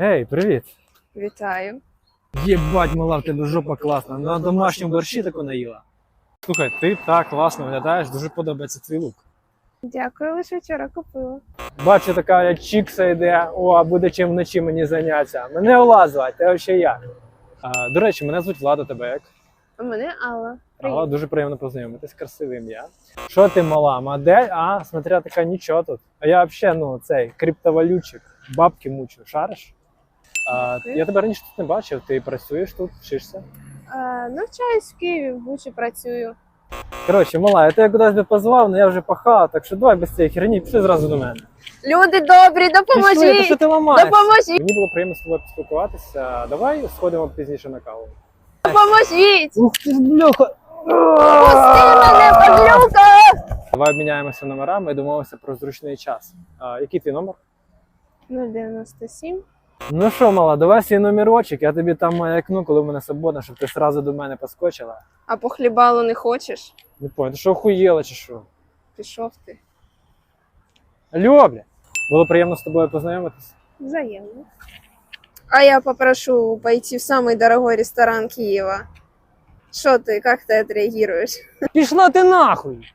Ей, привіт! Вітаю. Єбать, мала, в тебе жопа класна. На домашньому борщі таку наїла. Слухай, ти так класно виглядаєш, дуже подобається твій лук. Дякую, лише вчора купила. Бачу, така як чікса йде, о, буде чим вночі мені заняття. Мене Ола звати, ти ще я. А, до речі, мене звуть Влада, тебе як? А мене Алла. Алла, дуже приємно познайомитись, красиве ім'я. Що ти мала, модель? А, смотря така нічого тут. А я взагалі, ну, цей криптовалютчик, бабки мучу, шариш? А, я тебе раніше тут не бачив, ти працюєш тут, вчишся. А, навчаюсь в Києві, в Бучі працюю. Коротше, мала, я тебе кудись би позвав, але я вже пахала, так що давай без цієї херні, пішли зразу до мене. Люди добрі, Пішли, то що ти ламаєшся? Допоможіть! Мені було приємно з тобою поспілкуватися. Давай сходимо пізніше на каву. Допоможіть! Ух ти ж, бляха! Пусти мене, падлюка! Давай обміняємося номерами і домовимося про зручний час. А, який твій номер? 097. Ну що, мала, давай свій номерочок, я тобі там маякну, коли в мене свободно, щоб ти одразу до мене поскочила. А по хлібалу не хочеш? Не понял, ти що охуєла чи що? Пішов ти. Алло, бля. Було приємно з тобою познайомитися. Взаємно. А я попрошу пойти в самый дорогой ресторан Киева. Что ты, как ты отреагируешь? Пішла ти нахуй!